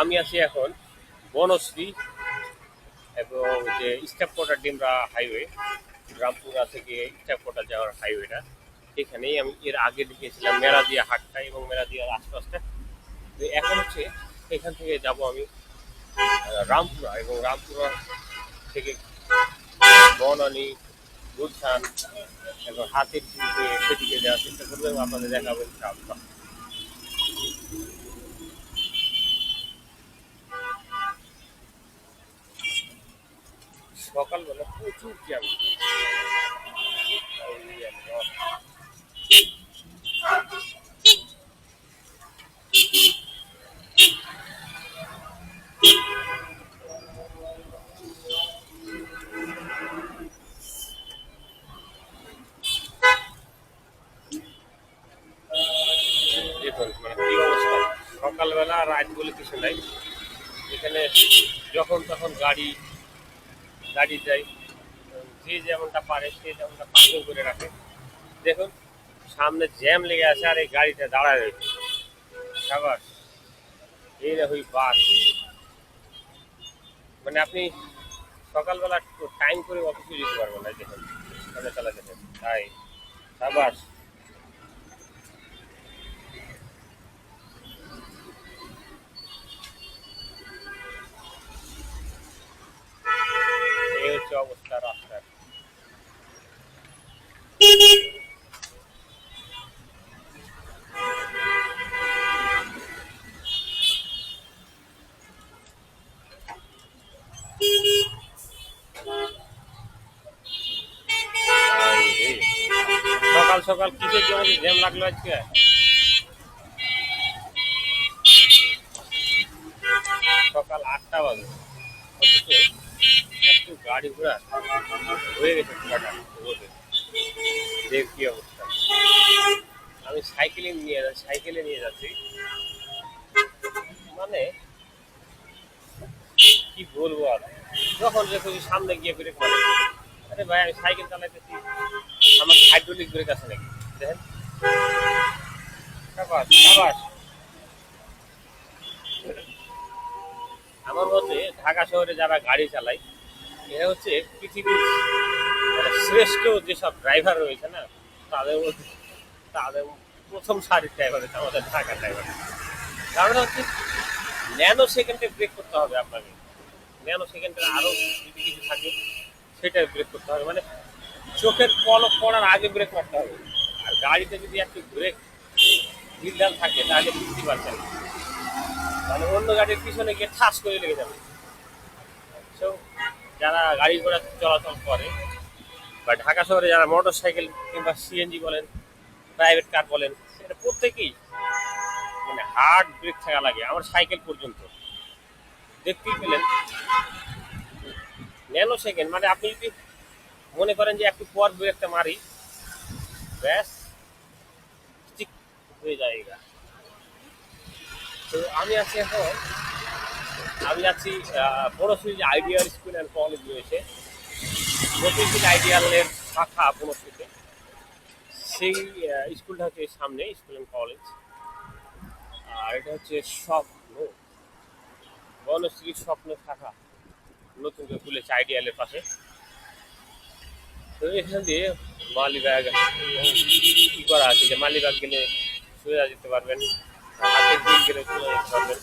আমি আছি এখন বনশ্রী এবং যে স্টাফকোটা ডিমরা হাইওয়ে রামপুরা থেকে স্টাফকোটা যাওয়ার হাইওয়েটা এখানেই আমি এর আগে দেখিয়েছিলাম মেরাদিয়া হাটটা এবং মেরাদিয়ার আশপাশটা। তো এখন হচ্ছে এখান থেকে যাব আমি রামপুরা এবং রামপুরা থেকে বনানী, গুলশান এবং হাতের দিকে সেদিকে যাওয়ার চেষ্টা করব এবং আপনাদের দেখাবো ইনশাআল্লাহ। সকালবেলা প্রচুর জ্যাম। মানে সকালবেলা রাত বলে কিছু নাই। এখানে যখন তখন গাড়ি গাড়ি যায়, যে যেমনটা পারে, সে যেমনটা পার্কিং করে রাখে। দেখুন, সামনে জ্যাম লেগে আছে আর এই গাড়িটা দাঁড়ায় রয়েছে। সাবাস, এই রে ওই বাস। মানে আপনি সকালবেলা টাইম করে অফিসে যেতে পারবেন না দেখুন। সামনে চালাতে তাই, সাবাস। হচ্ছে অবস্থা রাস্তার সকাল সকাল কিসের জন্য যে জ্যাম লাগল আজকে সকাল আটটা বাজে গাড়ি ঘোড়া হয়ে গেছে দেখ অবস্থা। আমি সাইকেলে নিয়ে সাইকেলে নিয়ে যাচ্ছি। মানে কি বলব আর? যখন সামনে গিয়ে আরে ভাই, আমি সাইকেল চালাইতেছি। আমার হাইড্রোলিক ব্রেক আছে নাকি? দেখেন। আমার মতে ঢাকা শহরে যারা গাড়ি চালায় এরা হচ্ছে পৃথিবীর মানে শ্রেষ্ঠ যেসব ড্রাইভার রয়েছে না, তাদের তাদের প্রথম সারির ড্রাইভার হচ্ছে আমাদের ঢাকা ড্রাইভার কারণ হচ্ছে ন্যানো সেকেন্ডে ব্রেক করতে হবে আপনাকে। ন্যানো সেকেন্ডের আরও যদি কিছু থাকে সেটা ব্রেক করতে হবে। মানে চোখের পলক পড়ার আগে ব্রেক মারতে হবে। আর গাড়িতে যদি একটু ব্রেক ঢিলঢাল থাকে, তাহলে বুঝতে পারছেন। মানে অন্য গাড়ির পিছনে গিয়ে ঠাস করে লেগে যাবে। যারা গাড়ি ঘোড়া চলাচল করে বা ঢাকা শহরে যারা মোটর সাইকেল কিংবা সিএনজি বলেন প্রাইভেট কার বলেন, সেটা প্রত্যেকেই মানে হার্ড ব্রেক থাকা লাগে আমার সাইকেল পর্যন্ত দেখতেই পেলেন ন্যানো সেকেন্ড মানে আপনি যদি মনে করেন যে একটু পর ব্রেকটা মারি, ব্যাস ঠিক হয়ে যায়। তো আমি আছি এখন আমি আছি বড়শ্রী যে আইডিয়াল স্কুল অ্যান্ড কলেজ রয়েছে। মতিঝিল আইডিয়ালের শাখা বনশ্রীতে সেই স্কুলটা হচ্ছে সামনে, স্কুল অ্যান্ড কলেজ আর এটা হচ্ছে স্বপ্ন। বনশ্রীর স্বপ্ন শাখা। নতুন করে খুলেছে আইডিয়ালের পাশে। তো এখান দিয়ে মালিবাগ, কি করা আছে? যে মালিবাগ গেলে সোজা যেতে পারবেন, হাতের দিন গেলে সোজা যেতে পারবেন।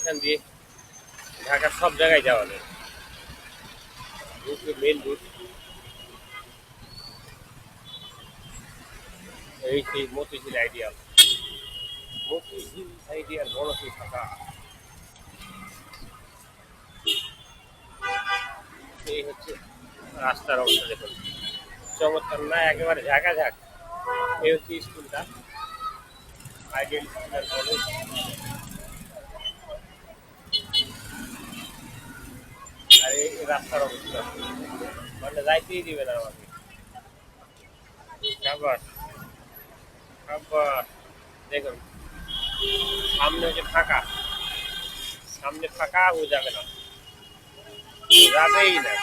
এখান দিয়ে ঢাকার সব জায়গায় যাওয়া যায়। মেন রুট এই সেই মতিঝিল আইডিয়াল। মতিঝিল আইডিয়াল বড় সেই শাখা এই হচ্ছে রাস্তার অবস্থা দেখুন। চমৎকার না, একেবারে ঝাঁকা ঝাঁক এই হচ্ছে স্কুলটা। Ideal school college. রাস্তার অবস্থা। মানে যাইতেই দিবে না আমাকে। দেখুন, সামনে হচ্ছে ফাঁকা। সামনে ফাঁকা, ও যাবে না। যাবেই না।